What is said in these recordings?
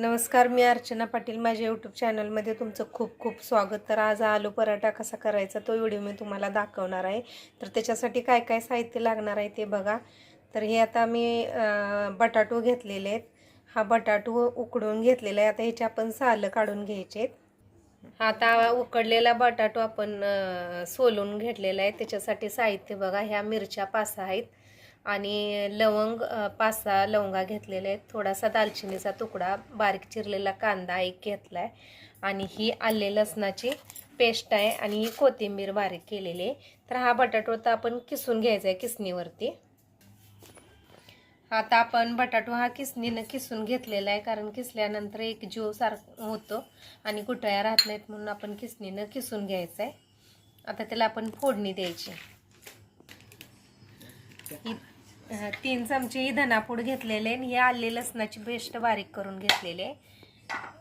नमस्कार मी अर्चना पाटील. माझ्या यूट्यूब चॅनलमध्ये तुमचं खूप खूप स्वागत. तर आज आलू पराठा कसा करायचा तो व्हिडिओ मी तुम्हाला दाखवणार आहे. तर त्याच्यासाठी काय काय साहित्य लागणार आहे ते बघा. तर हे आता मी बटाटू बटाटो घेतलेले आहेत. हा बटाटो उकडून घेतलेला आहे. आता ह्याचे आपण सालं काढून घ्यायचे आहेत. आता उकडलेला बटाटो आपण सोलून घेतलेला आहे. त्याच्यासाठी साहित्य बघा. ह्या मिरच्या पाच आहेत. आणि लवंग पाच सहा लवंगा घेतलेले आहेत. थोडासा दालचिनीचा तुकडा बारीक चिरलेला कांदा एक घेतला आहे आणि ही आले लसणाची पेस्ट आहे आणि ही कोथिंबीर बारीक केलेली आहे. तर हा बटाटो तर आपण किसून घ्यायचा आहे किसणीवरती. आता आपण बटाटो हा किसणीनं किसून घेतलेला आहे कारण किसल्यानंतर एक जीव सारखं होतो आणि कुठया राहत नाहीत म्हणून आपण किसणीनं किसून घ्यायचं आहे आता त्याला आपण फोडणी द्यायची. ही तीन चमचे ही धनापूड घेतलेले आणि हे आले लसणाची पेस्ट बारीक करून घेतलेले आहे.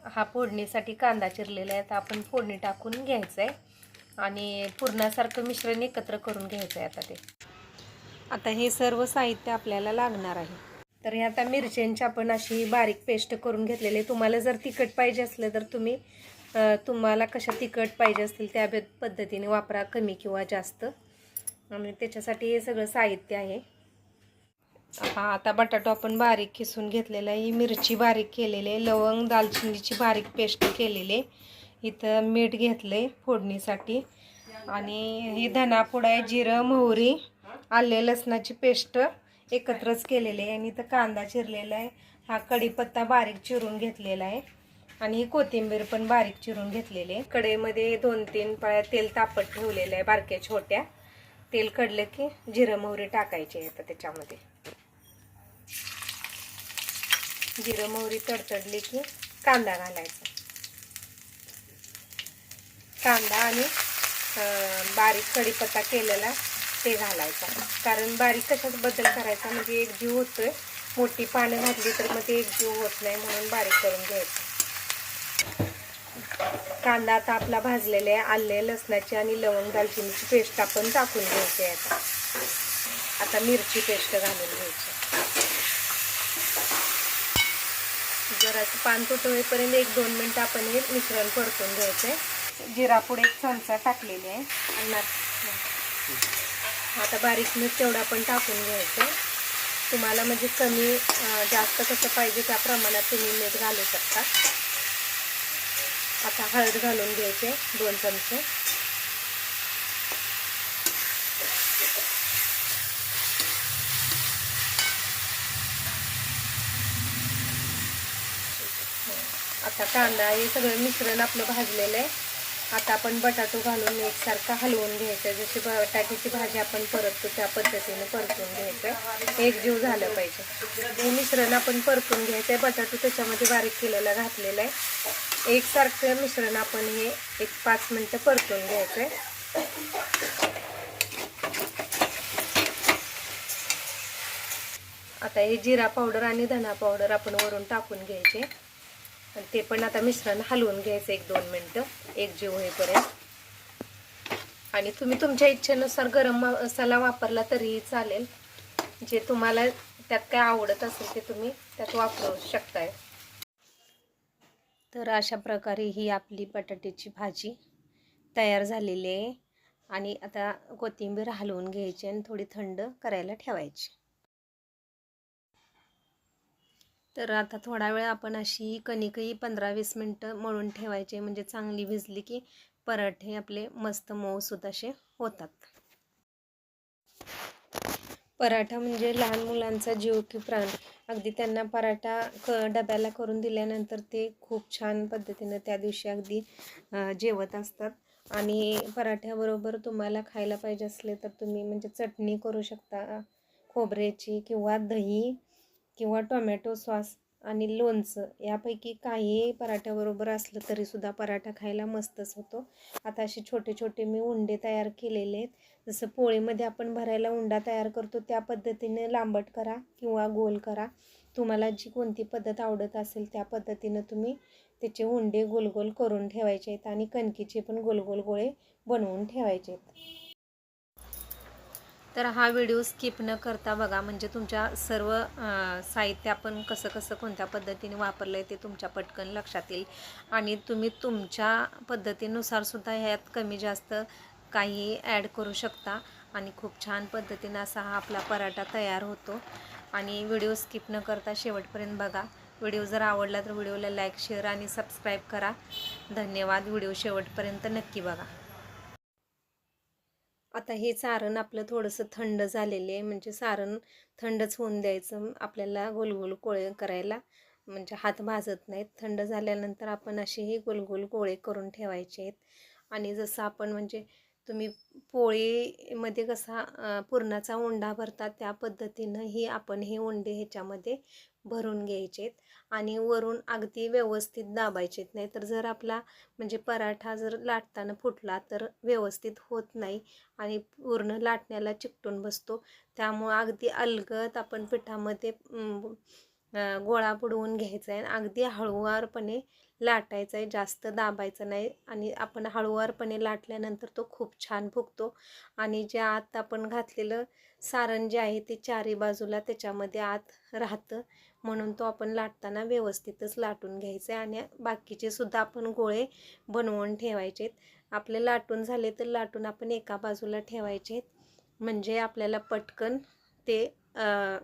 हा फोडणीसाठी कांदा चिरलेला आहे. तर आपण फोडणी टाकून घ्यायचं आहे आणि पुरणासारखं मिश्रण एकत्र करून घ्यायचं आहे आता ते. आता हे सर्व साहित्य आपल्याला लागणार आहे. तर हे आता मिरच्यांची आपण अशी बारीक पेस्ट करून घेतलेली आहे. तुम्हाला जर तिखट पाहिजे असलं तर तुम्ही तुम्हाला कशा तिखट पाहिजे असतील त्या पद्धतीने वापरा कमी किंवा जास्त. आणि त्याच्यासाठी हे सगळं साहित्य आहे. हा आता बटाटो आपण बारीक किसून घेतलेला आहे. ही मिरची बारीक केलेली आहे. लवंग दालचिनीची बारीक पेस्ट केलेली आहे. इथं मीठ घेतलं आहे फोडणीसाठी. आणि ही धनापूड आहे जिरं मोहरी आले लसणाची पेस्ट एकत्रच केलेली आहे. आणि इथं कांदा चिरलेला आहे. हा कढीपत्ता बारीक चिरून घेतलेला आहे. आणि ही कोथिंबीर पण बारीक चिरून घेतलेली आहे. कढईमध्ये दोन तीन पळ्या तेल तापत ठेवलेलं आहे बारक्या छोट्या. तेल कडलं की जिरं मोहरी टाकायची आहे आता त्याच्यामध्ये. जिरं मोहरी तडतडली की कांदा घालायचा. कांदा आणि बारीक कढीपत्ता केलेला ते घालायचा. कारण बारीक कशात बदल करायचा? म्हणजे एक जीव होतोय. मोठी पानं घातली तर मग ते एक जीव होत नाही म्हणून बारीक करून घ्यायचं. कांदा आता आपला भाजलेला आहे आले लसणाची आणि लवंग दालचिनीची पेस्ट आपण टाकून घ्यायची आहे आता. आता मिरची पेस्ट घालून घ्यायची जराचं पान तुटवेपर्यंत एक दोन मिनटं आपण हे मिश्रण परतून घ्यायचं आहे जिरापूड एक चमचा टाकलेली आहे. अन्नात आता बारीक मीठ तेवढा पण टाकून घ्यायचं तुम्हाला म्हणजे कमी जास्त कसं पाहिजे त्या प्रमाणात तुम्ही मीठ घालू शकता. आता हळद घालून घ्यायचे दोन चमचे. आता कांदा हे सगळं मिश्रण आपलं भाजलेलं आहे. आता आपण बटाटो घालून एकसारखा हलवून घ्यायचं. जशी बटाट्याची भाजी आपण परततो त्या पद्धतीने परतून घ्यायचं. एक जीव झालं पाहिजे. हे मिश्रण आपण परतून घ्यायचं आहे. बटाटो त्याच्यामध्ये बारीक केलेला घातलेला आहे. एकसारखं मिश्रण आपण हे एक पाच मिनटं परतून घ्यायचं आहे. आता हे जिरा पावडर आणि धना पावडर आपण वरून टाकून घ्यायचे. आणि ते पण आता मिश्रण हलवून घ्यायचं एक दोन मिनटं. एक जीव होईपर्यंत. आणि तुम्ही तुमच्या इच्छेनुसार गरम मसाला वापरला तरीही चालेल. जे तुम्हाला त्यात काय आवडत असेल ते तुम्ही त्यात वापरू शकताय. तर अशा प्रकारे ही आपली बटाट्याची भाजी तयार झालेली आहे. आणि आता कोथिंबीर हलवून घ्यायची आणि थोडी थंड करायला ठेवायची. तर आता थोडा वेळ आपण अशी कणिकही पंधरा वीस मिनटं मळून ठेवायचे म्हणजे चांगली भिजली की पराठे आपले मस्त मऊसूत असे होतात. पराठा म्हणजे लहान मुलांचा जीव की प्राण. अगदी त्यांना पराठा क डब्याला करून दिल्यानंतर ते खूप छान पद्धतीनं त्या दिवशी अगदी जेवत असतात. आणि पराठ्याबरोबर तुम्हाला खायला पाहिजे असले तर तुम्ही म्हणजे चटणी करू शकता. खोबऱ्याची किंवा दही किंवा टोमॅटो सॉस आणि लोणचं यापैकी काही पराठ्याबरोबर असलं तरीसुद्धा पराठा खायला मस्तच होतो. आता असे छोटे छोटे मी उंडे तयार केलेले आहेत. जसं पोळीमध्ये आपण भरायला उंडा तयार करतो त्या पद्धतीने लांबट करा किंवा गोल करा. तुम्हाला जी कोणती पद्धत आवडत असेल त्या पद्धतीनं तुम्ही त्याचे उंडे गोल गोल करून ठेवायचे आहेत आणि कणकीचे पण गोल गोल गोळे बनवून ठेवायचे आहेत. तर हा व्हिडिओ स्किप न करता बघा म्हणजे तुमच्या सर्व साहित्य आपण कसं कसं कोणत्या पद्धतीने वापरलं आहे ते तुमच्या पटकन लक्षात येईल. आणि तुम्ही तुमच्या पद्धतीनुसारसुद्धा ह्यात कमी जास्त काही ॲड करू शकता. आणि खूप छान पद्धतीनं असा हा आपला पराठा तयार होतो. आणि व्हिडिओ स्किप न करता शेवटपर्यंत बघा. व्हिडिओ जर आवडला तर व्हिडिओला लाईक शेअर आणि सबस्क्राईब करा. धन्यवाद. व्हिडिओ शेवटपर्यंत नक्की बघा. आता हे सारण आपलं थोडंसं थंड झालेले आहे म्हणजे सारण थंडच होऊन द्यायचं आपल्याला गोलगोल गोळे करायला म्हणजे हात भाजत नाहीत. थंड झाल्यानंतर आपण असे हे गोलगोल गोळे करून ठेवायचे आहेत. आणि जसं आपण म्हणजे तुम्ही पोळीमध्ये कसा पुरणाचा उंडा भरतात त्या पद्धतीनं ही आपण हे उंडे ह्याच्यामध्ये भरून घ्यायचे आहेत आणि वरून अगदी व्यवस्थित दाबायचेत. नाही तर जर आपला म्हणजे पराठा जर लाटताना फुटला तर व्यवस्थित होत नाही आणि पूर्ण लाटण्याला चिकटून बसतो. त्यामुळं अगदी अलगत आपण पिठामध्ये गोळा बुडवून घ्यायचा आहे अगदी हळुवारपणे लाटायचा आहे जास्त दाबायचं नाही आणि आपण हळूवारपणे लाटल्यानंतर तो खूप छान फुगतो. आणि जे आत आपण घातलेलं सारण जे आहे ते चारी बाजूला त्याच्यामध्ये आत राहतं. म्हणून तो आपण लाटताना व्यवस्थितच लाटून घ्यायचं आहे आणि बाकीचे सुद्धा आपण गोळे बनवून ठेवायचेत. आपले लाटून झाले तर लाटून आपण एका बाजूला ठेवायचे म्हणजे आपल्याला पटकन ते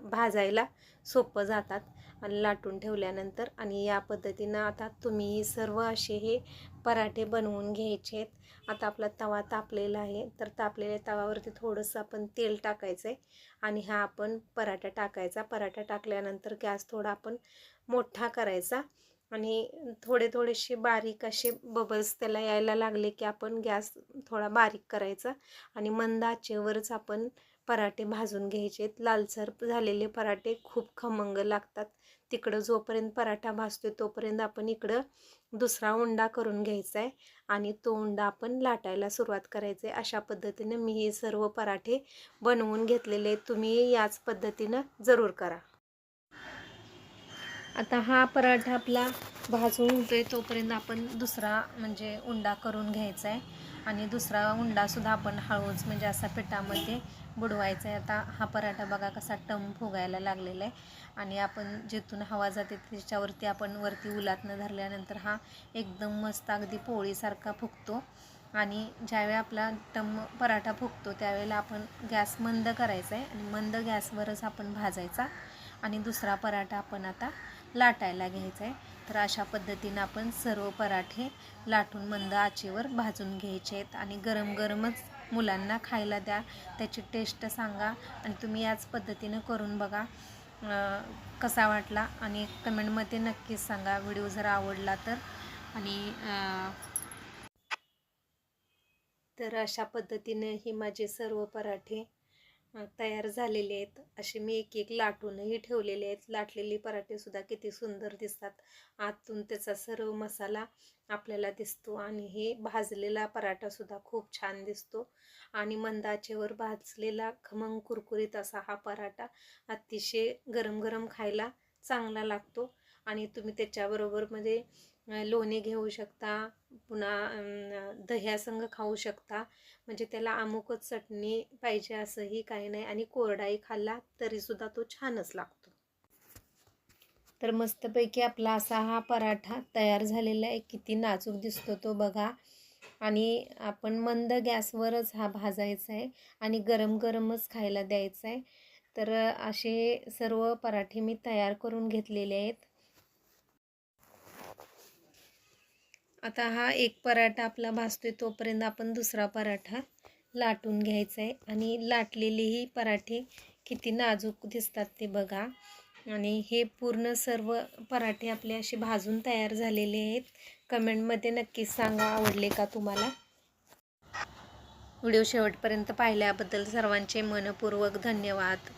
भाजायला सोपं जातात. आणि लाटून ठेवल्यानंतर आणि या पद्धतीनं आता तुम्ही सर्व असे हे पराठे बनवून घ्यायचे आहेत आता आपला तवा तापलेला आहे. तर तापलेल्या तवावरती थोडंसं आपण तेल टाकायचं आहे आणि हा आपण पराठा टाकायचा. पराठा टाकल्यानंतर गॅस थोडा आपण मोठा करायचा आणि थोडे थोडेसे बारीक असे बबल्स त्याला यायला लागले की आपण गॅस थोडा बारीक करायचा आणि मंद आचेवरच आपण पराठे भाजून घ्यायचे. लालसर झालेले पराठे खूप खमंग लागतात. तिकडं जोपर्यंत पराठा भाजतोय तोपर्यंत आपण इकडं दुसरा उंडा करून घ्यायचा आहे आणि तो उंडा आपण लाटायला सुरुवात करायचे अशा पद्धतीने मी हे सर्व पराठे बनवून घेतलेले तुम्ही याच पद्धतीनं जरूर करा. आता हा पराठा आपला भाजून होतोय. तोपर्यंत आपण दुसरा म्हणजे उंडा करून घ्यायचा आहे आणि दुसरा उंडासुद्धा आपण हळूच म्हणजे असा पिठामध्ये बुडवायचा आहे. आता हा पराठा बघा कसा टम फुगायला लागलेला आहे. आणि आपण जिथून हवा जाते त्याच्यावरती आपण वरती उलातनं धरल्यानंतर हा एकदम मस्त अगदी पोळीसारखा फुगतो. आणि ज्यावेळी आपला टम पराठा फुगतो त्यावेळेला आपण गॅस मंद करायचा आहे. आणि मंद गॅसवरच आपण भाजायचा. आणि दुसरा पराठा आपण आता लाटायला घ्यायचा आहे तर अशा पद्धतीनं आपण सर्व पराठे लाटून मंद आचेवर भाजून घ्यायचे आहेत आणि गरम गरमच मुलांना खायला द्या. त्याची टेस्ट सांगा आणि तुम्ही याच पद्धतीनं करून बघा कसा वाटला आणि कमेंटमध्ये नक्कीच सांगा. व्हिडिओ जर आवडला तर. आणि तर अशा पद्धतीने ही माझे सर्व पराठे तयार झालेले आहेत. असे मी एक एक लाटूनही ठेवलेले आहेत. लाटलेले पराठेसुद्धा किती सुंदर दिसतात. आतून त्याचा सर्व मसाला आपल्याला दिसतो आणि हे भाजलेला पराठासुद्धा खूप छान दिसतो. आणि मंदाचेवर भाजलेला खमंग कुरकुरीत असा हा पराठा अतिशय गरम गरम खायला चांगला लागतो. आणि तुम्ही त्याच्याबरोबरमध्ये म्हणजे लोणी घेऊ शकता पुन्हा दह्यासंग खाऊ शकता. म्हणजे त्याला अमुकच चटणी पाहिजे असंही काही नाही. आणि कोरडाही खाल्ला तरीसुद्धा तो छानच लागतो. तर मस्तपैकी आपला असा हा पराठा तयार झालेला आहे. किती नाजूक दिसतो तो बघा. आणि आपण मंद गॅसवरच हा भाजायचा आहे. आणि गरम गरमच खायला द्यायचा आहे. तर असे सर्व पराठे मी तयार करून घेतलेले आहेत. आता हा एक पराठा आपला भाजतोय तोपर्यंत आपण दुसरा पराठा लाटून घ्यायचा आहे आणि लाटलेलेही पराठे किती नाजूक दिसतात ते बघा. आणि हे पूर्ण सर्व पराठे आपले असे भाजून तयार झालेले आहेत. कमेंटमध्ये नक्कीच सांगा आवडले का तुम्हाला? व्हिडिओ शेवटपर्यंत पाहिल्याबद्दल सर्वांचे मनपूर्वक धन्यवाद.